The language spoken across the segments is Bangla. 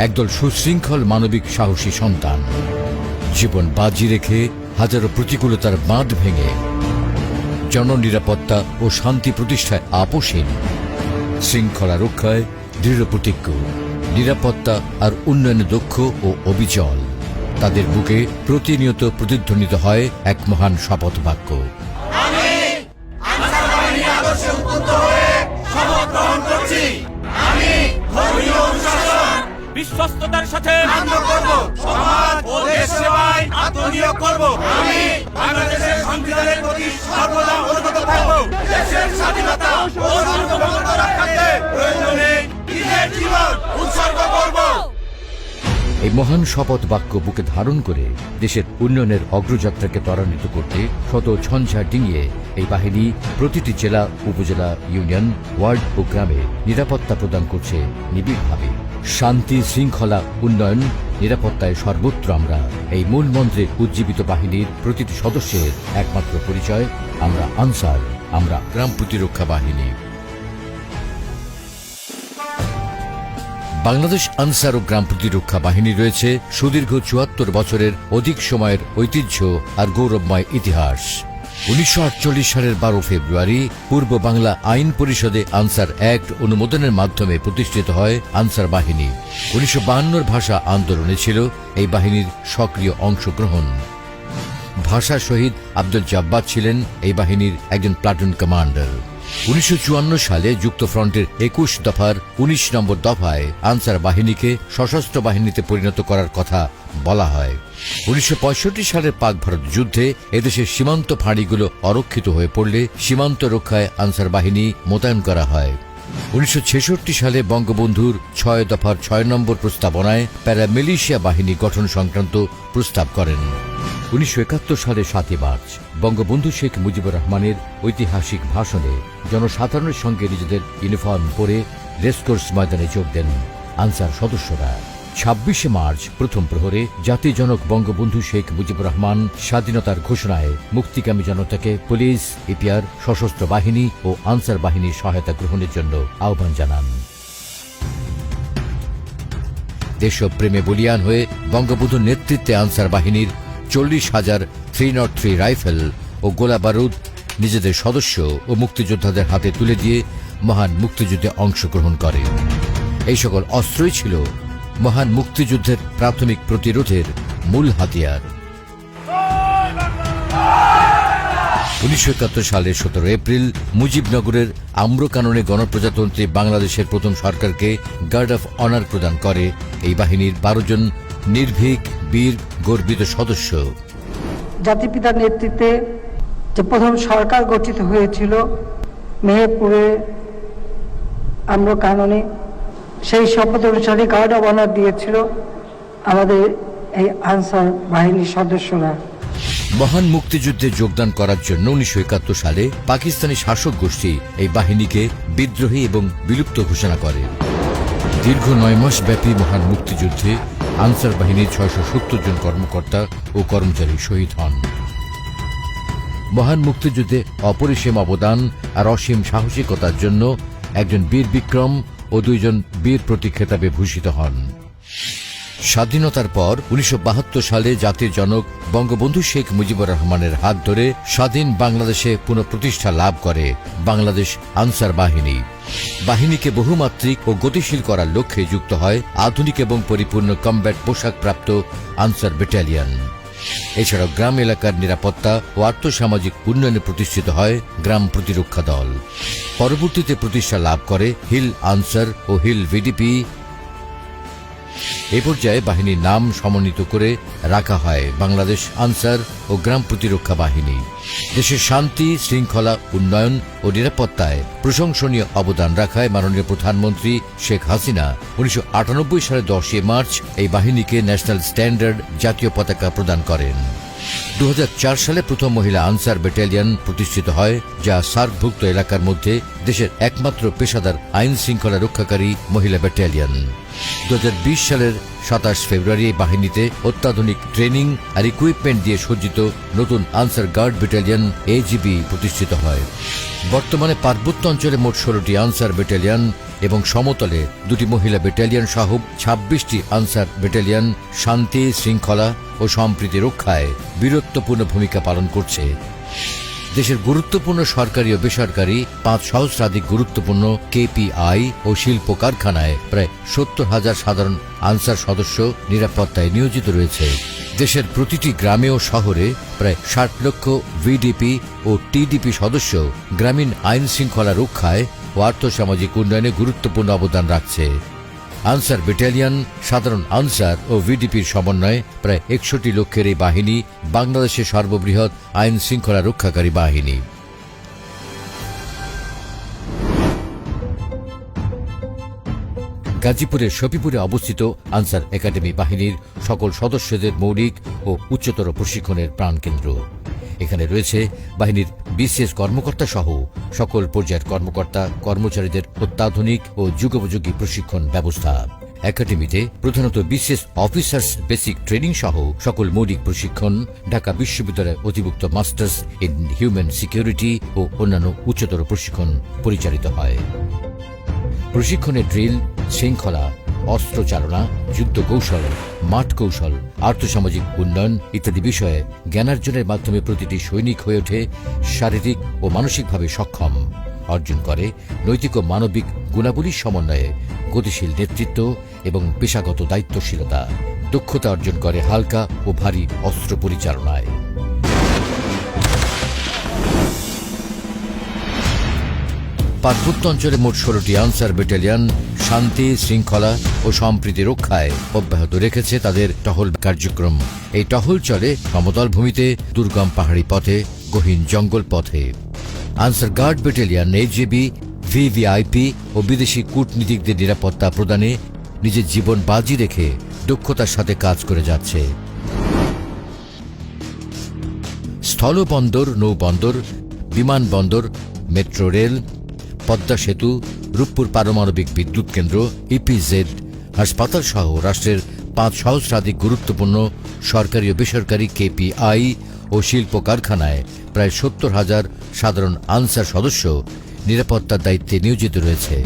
একদল সুশৃঙ্খল মানবিক সাহসী সন্তান। জীবন বাজি রেখে হাজারো প্রতিকূলতার বাঁধ ভেঙে জননিরাপত্তা ও শান্তি প্রতিষ্ঠায় আপোষহীন শৃঙ্খলা রক্ষায় দৃঢ় প্রতিজ্ঞ, নিরাপত্তা আর উন্নয়নে দক্ষ ও অবিচল। তাদের বুকে প্রতিনিয়ত প্রতিধ্বনিত হয় এক মহান শপথ বাক্য বিশ্বস্ততার সাথে সমাজ ও দেশ সেবায় আত্মনিয়োগ করব। আমি বাংলাদেশের সংবিধানের প্রতি সর্বদা অনুগত থাকব। দেশের স্বাধীনতা ও সার্বভৌমত্ব রক্ষার্থে প্রয়োজনে নিজের জীবন উৎসর্গ করব। এই মহান শপথ বাক্য বুকে ধারণ করে দেশের উন্নয়নের অগ্রযাত্রাকে ত্বরান্বিত করতে শত ঝঞ্ঝা ডিঙিয়ে এই বাহিনী প্রতিটি জেলা উপজেলা ইউনিয়ন ওয়ার্ড ও গ্রামে নিরাপত্তা প্রদান করছে নিবিড়ভাবে। শান্তি, শৃঙ্খলা, উন্নয়ন, নিরাপত্তায় সর্বত্র আমরা। এই মূল মন্ত্রে উজ্জীবিত বাহিনীর প্রতিটি সদস্যের একমাত্র পরিচয়, আমরা আনসার, আমরা গ্রাম প্রতিরক্ষা বাহিনী। বাংলাদেশ আনসার ও গ্রাম প্রতিরক্ষা বাহিনী রয়েছে সুদীর্ঘ চুয়াত্তর বছরের অধিক সময়ের ঐতিহ্য আর গৌরবময় ইতিহাস। উনিশশো আটচল্লিশ সালের বারো ফেব্রুয়ারি পূর্ব বাংলা আইন পরিষদে আনসার অ্যাক্ট অনুমোদনের মাধ্যমে প্রতিষ্ঠিত হয় আনসার বাহিনী। উনিশশো বাহান্নর ভাষা আন্দোলনে ছিল এই বাহিনীর সক্রিয় অংশগ্রহণ। ভাষা শহীদ আব্দুল জাব্বাদ ছিলেন এই বাহিনীর একজন প্লাটুন কমান্ডার উনিশশো চুয়ান্ন সালে যুক্তফ্রন্টের একুশ দফার ১৯ নম্বর দফায় আনসার বাহিনীকে সশস্ত্র বাহিনীতে পরিণত করার কথা বলা হয়। উনিশশো পঁয়ষট্টি সালের পাক ভারত যুদ্ধে এদেশের সীমান্ত ফাঁড়িগুলো অরক্ষিত হয়ে পড়লে সীমান্ত রক্ষায় আনসার বাহিনী মোতায়েন করা হয়। উনিশশো ছেষট্টি সালে বঙ্গবন্ধুর ছয় দফার ছয় নম্বর প্রস্তাবনায় প্যারামিলিশিয়া বাহিনী গঠন সংক্রান্ত প্রস্তাব করেন। উনিশশো একাত্তর সালে সাতই মার্চ, বঙ্গবন্ধু শেখ মুজিবুর রহমানের ঐতিহাসিক ভাষণে জনসাধারণের সঙ্গে নিজেদের ইউনিফর্ম পরে রেসকোর্স ময়দানে যোগ দেন আনসার সদস্যরা। ছাব্বিশে মার্চ, প্রথম প্রহরে জাতির জনক বঙ্গবন্ধু শেখ মুজিবুর রহমান স্বাধীনতার ঘোষণায় মুক্তিকামী জনতাকে পুলিশ ইপিআর সশস্ত্র বাহিনী ও আনসার বাহিনীর সহায়তা গ্রহণের জন্য আহ্বান জানান। দেশপ্রেমে বলিয়ান হয়ে বঙ্গবন্ধুর নেতৃত্বে আনসার বাহিনীর চল্লিশ হাজার থ্রি নট থ্রি রাইফেল ও গোলা বারুদ নিজেদের সদস্য ও মুক্তিযোদ্ধাদের হাতে তুলে দিয়ে মহান মুক্তিযুদ্ধে অংশগ্রহণ করে। এই সকল অস্ত্রই ছিল মহান মুক্তিযুদ্ধের প্রাথমিক প্রতিরোধের মূল হাতিয়ার। উনিশশো একাত্তর সালের সতেরো এপ্রিল মুজিবনগরের আম্রকাননে গণপ্রজাতন্ত্রী বাংলাদেশের প্রথম সরকারকে গার্ড অফ অনার প্রদান করে। এই বাহিনীর বারো জন নির্ভীক, বীর, গর্বিত সদস্য। জাতিপিতার নেতৃত্বে যে প্রথম সরকার গঠিত হয়েছিল মেহেরপুরে আমরা কাননে সেই শপথ অনুসারে গার্ড অব অনার দিয়েছিল আমাদের এই আনসার বাহিনীর সদস্যরা। মহান মুক্তিযুদ্ধে যোগদান করার জন্য উনিশশো একাত্তর সালে পাকিস্তানি শাসক গোষ্ঠী এই বাহিনীকে বিদ্রোহী এবং বিলুপ্ত ঘোষণা করে। দীর্ঘ নয় মাস ব্যাপী মহান মুক্তিযুদ্ধে আনসার বাহিনীর ছয়শো সত্তর জন কর্মকর্তা ও কর্মচারী শহীদ হন। মহান মুক্তিযুদ্ধে অপরিসীম অবদান আর অসীম সাহসিকতার জন্য একজন বীর বিক্রম ও দুইজন বীর প্রতীক খেতাবে ভূষিত হন। স্বাধীনতার পর উনিশশো বাহাত্তর সালে জাতির জনক বঙ্গবন্ধু শেখ মুজিবুর রহমানের হাত ধরে স্বাধীন বাংলাদেশে পুনঃপ্রতিষ্ঠা লাভ করে বাংলাদেশ আনসার বাহিনী। বাহিনীকে বহুমাত্রিক ও গতিশীল করার লক্ষ্যে যুক্ত হয় আধুনিক এবং পরিপূর্ণ কমব্যাট পোশাকপ্রাপ্ত আনসার ব্যাটালিয়ন। এছাড়াও গ্রাম এলাকার নিরাপত্তা ও আর্থসামাজিক উন্নয়নে প্রতিষ্ঠিত হয় গ্রাম প্রতিরক্ষা দল। পরবর্তীতে প্রতিষ্ঠা লাভ করে হিল আনসার ও হিল ভিডিপি এ পর্যায়ে বাহিনীর নাম সমন্বিত করে রাখা হয় বাংলাদেশ আনসার ও গ্রাম প্রতিরক্ষা বাহিনী। দেশের শান্তি, শৃঙ্খলা, উন্নয়ন ও নিরাপত্তায় প্রশংসনীয় অবদান রাখায় মাননীয় প্রধানমন্ত্রী শেখ হাসিনা উনিশশো সালের দশই মার্চ এই বাহিনীকে ন্যাশনাল স্ট্যান্ডার্ড জাতীয় পতাকা প্রদান করেন। দু হাজার চার সালে প্রথম মহিলা আনসার ব্যাটালিয়ন প্রতিষ্ঠিত হয়, যা সার্কভুক্ত এলাকার মধ্যে দেশের একমাত্র পেশাদার আইন শৃঙ্খলা রক্ষাকারী মহিলা ব্যাটালিয়ন। দু সালের সাতাশ ফেব্রুয়ারি বাহিনীতে অত্যাধুনিক ট্রেনিং আর ইকুইপমেন্ট দিয়ে সজ্জিত নতুন আনসার গার্ড ব্যাটালিয়ন এজিবি প্রতিষ্ঠিত হয়। বর্তমানে পার্বত্য অঞ্চলে মোট ষোলোটি আনসার ব্যাটালিয়ন এবং সমতলে দুটি মহিলা ব্যাটালিয়ন সহ ছাব্বিশটি আনসার ব্যাটালিয়ন শান্তি, শৃঙ্খলা ও সম্প্রীতি রক্ষায় বীরত্বপূর্ণ ভূমিকা পালন করছে। দেশের গুরুত্বপূর্ণ সরকারি ও বেসরকারি পাঁচ সহস্রাধিক গুরুত্বপূর্ণ কেপিআই ও শিল্প কারখানায় প্রায় সত্তর হাজার সাধারণ আনসার সদস্য নিরাপত্তায় নিয়োজিত রয়েছে। দেশের প্রতিটি গ্রামে ও শহরে প্রায় ষাট লক্ষ ভিডিপি ও টিডিপি সদস্য গ্রামীণ আইন শৃঙ্খলা রক্ষায় ও আর্থসামাজিক উন্নয়নে গুরুত্বপূর্ণ অবদান রাখছে। আনসার ব্যাটালিয়ন, সাধারণ আনসার ও ভিডিপির সমন্বয়ে প্রায় একষট্টি লক্ষের এই বাহিনী বাংলাদেশের সর্ববৃহৎ আইন শৃঙ্খলা রক্ষাকারী বাহিনী। গাজীপুরের শফিপুরে অবস্থিত আনসার একাডেমি বাহিনীর সকল সদস্যদের মৌলিক ও উচ্চতর প্রশিক্ষণের প্রাণকেন্দ্র। এখানে রয়েছে বাহিনীর বিশেষ কর্মকর্তা সহ সকল পর্যায়ের কর্মকর্তা, কর্মচারীদের অত্যাধুনিক ও যুগোপযোগী প্রশিক্ষণ ব্যবস্থা। একাডেমিতে প্রধানত বিশেষ অফিসার্স বেসিক ট্রেনিং সহ সকল মৌলিক প্রশিক্ষণ, ঢাকা বিশ্ববিদ্যালয়ের অধিভুক্ত মাস্টার্স ইন হিউম্যান সিকিউরিটি ও অন্যান্য উচ্চতর প্রশিক্ষণ পরিচালিত হয়। প্রশিক্ষণের ড্রিল, শৃঙ্খলা অস্ত্র চালনা, যুদ্ধ কৌশল, মাঠ কৌশল, আর্থসামাজিক উন্নয়ন ইত্যাদি বিষয়ে জ্ঞানার্জনের মাধ্যমে প্রতিটি সৈনিক হয়ে ওঠে শারীরিক ও মানসিকভাবে সক্ষম। অর্জন করে নৈতিক ও মানবিক গুণাবলীর সমন্বয়ে গতিশীল নেতৃত্ব এবং পেশাগত দায়িত্বশীলতা। দক্ষতা অর্জন করে হালকা ও ভারী অস্ত্র পরিচালনায়। পার্বত্য অঞ্চলে মোট ষোলোটি আনসার ব্যাটালিয়ন শান্তি, শৃঙ্খলা ও সম্প্রীতি রক্ষায় অব্যাহত রেখেছে তাদের টহল কার্যক্রম। এই টহল চলে সমতল ভূমিতে, দুর্গম পাহাড়ি পথে, গহীন জঙ্গল পথে। Ansar guard battalion AGB VVIP ও বিদেশি কূটনীতিকদের নিরাপত্তা প্রদানে নিজের জীবন বাজি রেখে দক্ষতার সাথে কাজ করে যাচ্ছে। স্থলবন্দর, নৌবন্দর, বিমানবন্দর, মেট্রো রেল পদ্মা সেতু, রূপপুর পারমাণবিক বিদ্যুৎ কেন্দ্র ইপিজেড হাসপাতাল সহ রাষ্ট্রের পাঁচ সহস্রাধিক গুরুত্বপূর্ণ সরকারি ও বেসরকারি কেপিআই ও শিল্প কারখানায় প্রায় সত্তর হাজার সাধারণ আনসার সদস্য নিরাপত্তার দায়িত্বে নিয়োজিত রয়েছে।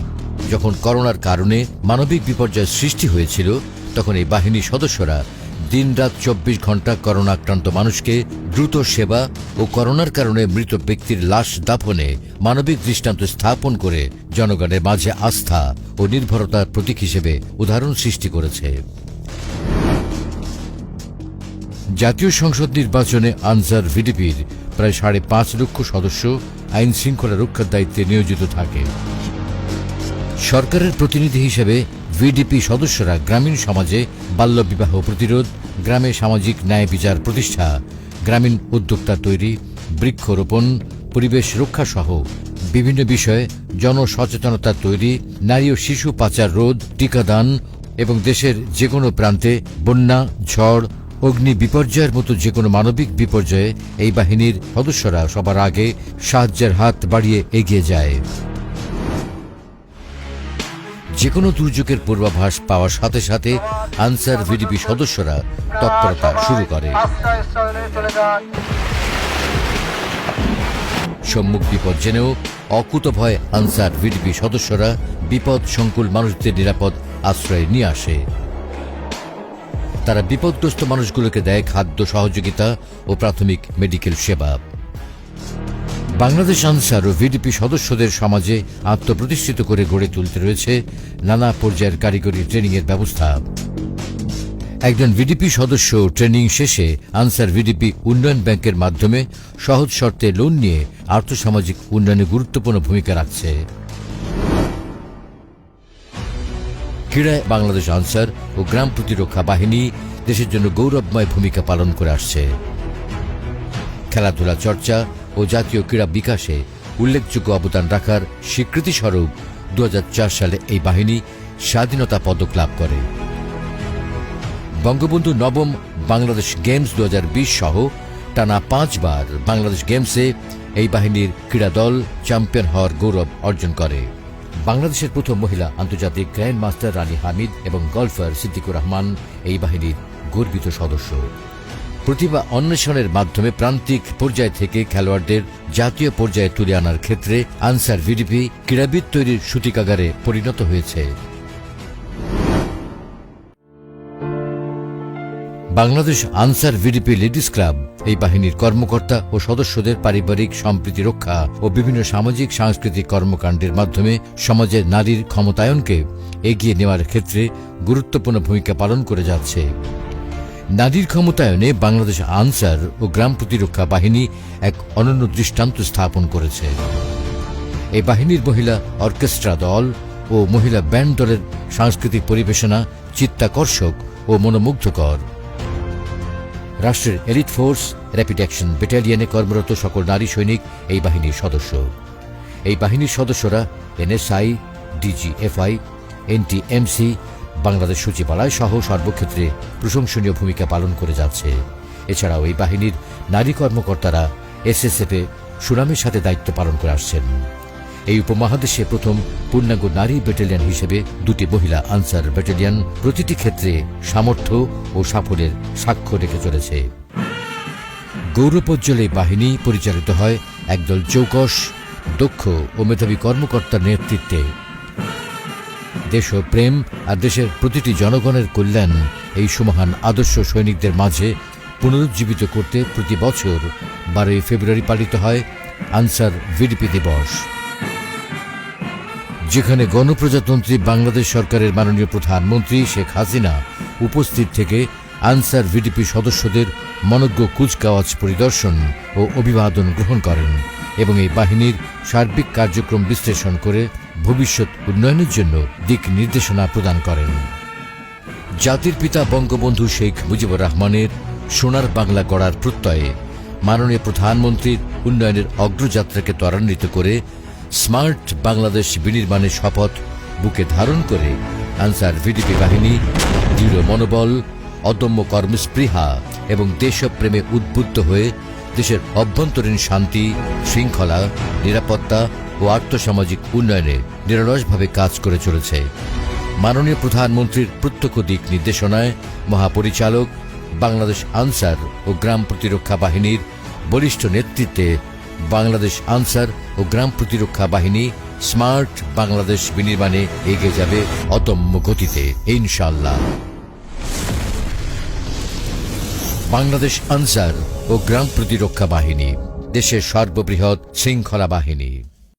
যখন করোনার কারণে মানবিক বিপর্যয় সৃষ্টি হয়েছিল, তখন এই বাহিনীর সদস্যরা দিনরাত চব্বিশ ঘণ্টা করোনা আক্রান্ত মানুষকে দ্রুত সেবা ও করোনার কারণে মৃত ব্যক্তির লাশ দাফনে মানবিক দৃষ্টান্ত স্থাপন করে জনগণের মাঝে আস্থা ও নির্ভরতার প্রতীক হিসেবে উদাহরণ সৃষ্টি করেছে। জাতীয় সংসদ নির্বাচনে আনসার ভিডিপির প্রায় সাড়ে পাঁচ লক্ষ সদস্য আইন শৃঙ্খলা রক্ষার দায়িত্বে নিয়োজিত থাকে। সরকারের প্রতিনিধি হিসেবে ভিডিপি সদস্যরা গ্রামীণ সমাজে বাল্যবিবাহ প্রতিরোধ গ্রামে সামাজিক ন্যায় বিচার প্রতিষ্ঠা, গ্রামীণ উদ্যোক্তা তৈরি, বৃক্ষরোপণ, পরিবেশ রক্ষা সহ বিভিন্ন বিষয়ে জনসচেতনতা তৈরি, নারী ও শিশু পাচার রোধ, টিকাদান এবং দেশের যে কোনো প্রান্তে বন্যা, ঝড়, অগ্নি বিপর্যয়ের মতো যে কোনো মানবিক বিপর্যয়ে এই বাহিনীর সদস্যরা সবার আগে সাহায্যের হাত বাড়িয়ে এগিয়ে যায়। যে কোনো দুর্যোগের পূর্বাভাস পাওয়ার সাথে সাথে আনসার ভিডিপি সদস্যরা তৎপরতা শুরু করে। সম্মুখ বিপদ জেনেও অকুত ভয় আনসার ভিডিপি সদস্যরা বিপদ সংকুল মানুষদের নিরাপদ আশ্রয়ে নিয়ে আসে। তারা বিপদগ্রস্ত মানুষগুলোকে দেয় খাদ্য সহযোগিতা ও প্রাথমিক মেডিকেল সেবা। বাংলাদেশ আনসার ও ভিডিপি সদস্যদের সমাজে আত্মপ্রতিষ্ঠিত করে গড়ে তুলতে রয়েছে নানা পর্যায়ের কারিগরি ট্রেনিংয়ের ব্যবস্থা। একজন ভিডিপি সদস্য ট্রেনিং শেষে আনসার ভিডিপি উন্নয়ন ব্যাংকের মাধ্যমে সহজ শর্তে লোন নিয়ে আর্থসামাজিক উন্নয়নে গুরুত্বপূর্ণ ভূমিকা রাখছে। ক্রীড়ায় বাংলাদেশ আনসার ও গ্রাম প্রতিরক্ষা বাহিনী দেশের জন্য গৌরবময় ভূমিকা পালন করে আসছে। খেলাধুলা চর্চা ও জাতীয় ক্রীড়া বিকাশে উল্লেখযোগ্য অবদান রাখার স্বীকৃতিস্বরূপ দু হাজার চার সালে এই বাহিনী স্বাধীনতা পদক লাভ করে। বঙ্গবন্ধু নবম বাংলাদেশ গেমস দু হাজার বিশ সহ টানা পাঁচবার বাংলাদেশ গেমসে এই বাহিনীর ক্রীড়া দল চ্যাম্পিয়ন হওয়ার গৌরব অর্জন করে। বাংলাদেশের প্রথম মহিলা আন্তর্জাতিক গ্র্যান্ড মাস্টার রানী হামিদ এবং গল্ফার সিদ্দিকুর রহমান এই বাহিনীর গর্বিত সদস্য। প্রতিভা অন্বেষণের মাধ্যমে প্রান্তিক পর্যায় থেকে খেলোয়াড়দের জাতীয় পর্যায়ে তুলে আনার ক্ষেত্রে আনসার ভিডিপি ক্রীড়াবিদ তৈরির সূতিকাগারে পরিণত হয়েছে। Bangladesh Ansar VDP ladies club এই বাহিনীর কর্মকর্তা ও সদস্যদের পারিবারিক সম্প্রীতি রক্ষা ও বিভিন্ন সামাজিক সাংস্কৃতিক কর্মকাণ্ডের মাধ্যমে সমাজের নারীর ক্ষমতায়নকে এগিয়ে নেওয়ার ক্ষেত্রে গুরুত্বপূর্ণ ভূমিকা পালন করে যাচ্ছে। নারীর ক্ষমতায়নে বাংলাদেশ আনসার ও গ্রাম প্রতিরক্ষা বাহিনী এক অনন্য দৃষ্টান্ত স্থাপন করেছে। এই বাহিনীর মহিলা অর্কেস্ট্রা দল ও মহিলা ব্যান্ড দলের সাংস্কৃতিক পরিবেশনা চিত্তাকর্ষক ও মনোমুগ্ধকর। রাষ্ট্রের এলিট ফোর্স, র্যাপিড অ্যাকশন ব্যাটালিয়নে কর্মরত সকল নারী সৈনিক এই বাহিনীর সদস্য। এই বাহিনীর সদস্যরা এনএসআই, ডিজিএফআই, এনটিএমসি বাংলাদেশ সচিবালয় সহ সর্বক্ষেত্রে প্রশংসনীয় ভূমিকা পালন করে যাচ্ছে। এছাড়াও এই বাহিনীর নারী কর্মকর্তারা এসএসএফে সুনামের সাথে দায়িত্ব পালন করে আসছেন। এই উপমহাদেশে প্রথম পূর্ণাঙ্গ নারী ব্যাটালিয়ন হিসেবে দুটি মহিলা আনসার ব্যাটালিয়ন প্রতিটি ক্ষেত্রে সামর্থ্য ও সাফল্যের সাক্ষ্য রেখে চলেছে। গৌরবোজ্জ্বল এই বাহিনী পরিচালিত হয় একদল চৌকস, দক্ষ ও মেধাবী কর্মকর্তার নেতৃত্বে। দেশপ্রেম আর দেশের প্রতিটি জনগণের কল্যাণ এই সুমহান আদর্শ সৈনিকদের মাঝে পুনরুজ্জীবিত করতে প্রতি বছর বারোই ফেব্রুয়ারি পালিত হয় আনসার ভিডিপি দিবস। যেখানে গণপ্রজাতন্ত্রী বাংলাদেশ সরকারের মাননীয় প্রধানমন্ত্রী শেখ হাসিনা উপস্থিত থেকে আনসার ভিডিপি সদস্যদের মনজ্ঞ কুচকাওয়াজ পরিদর্শন ও অভিবাদন গ্রহণ করেন। এবং এই বাহিনীর সার্বিক কার্যক্রম বিশ্লেষণ করে ভবিষ্যৎ উন্নয়নের জন্য দিক নির্দেশনা প্রদান করেন। জাতির পিতা বঙ্গবন্ধু শেখ মুজিবুর রহমানের সোনার বাংলা গড়ার প্রত্যয়ে মাননীয় প্রধানমন্ত্রীর উন্নয়নের অগ্রযাত্রাকে ত্বরান্বিত করে স্মার্ট বাংলাদেশ বিনির্মাণের শপথ বুকে ধারণ করে আনসার ভিডিপি বাহিনী, দৃঢ় মনোবল, অদম্য কর্মস্পৃহা এবং দেশপ্রেমে উদ্বুদ্ধ হয়ে দেশের অভ্যন্তরীণ শান্তি, শৃঙ্খলা, নিরাপত্তা ও আর্থসামাজিক উন্নয়নে নিরলসভাবে কাজ করে চলেছে। মাননীয় প্রধানমন্ত্রীর প্রত্যক্ষ দিক নির্দেশনায় মহাপরিচালক বাংলাদেশ আনসার ও গ্রাম প্রতিরক্ষা বাহিনীর বরিষ্ঠ নেতৃত্বে বাংলাদেশ আনসার ও গ্রাম প্রতিরক্ষা বাহিনী স্মার্ট বাংলাদেশ বিনির্মাণে এগিয়ে যাবে অদম্য গতিতে ইনশাল্লাহ বাংলাদেশ আনসার ও গ্রাম প্রতিরক্ষা বাহিনী দেশের সর্ববৃহৎ শৃঙ্খলা বাহিনী।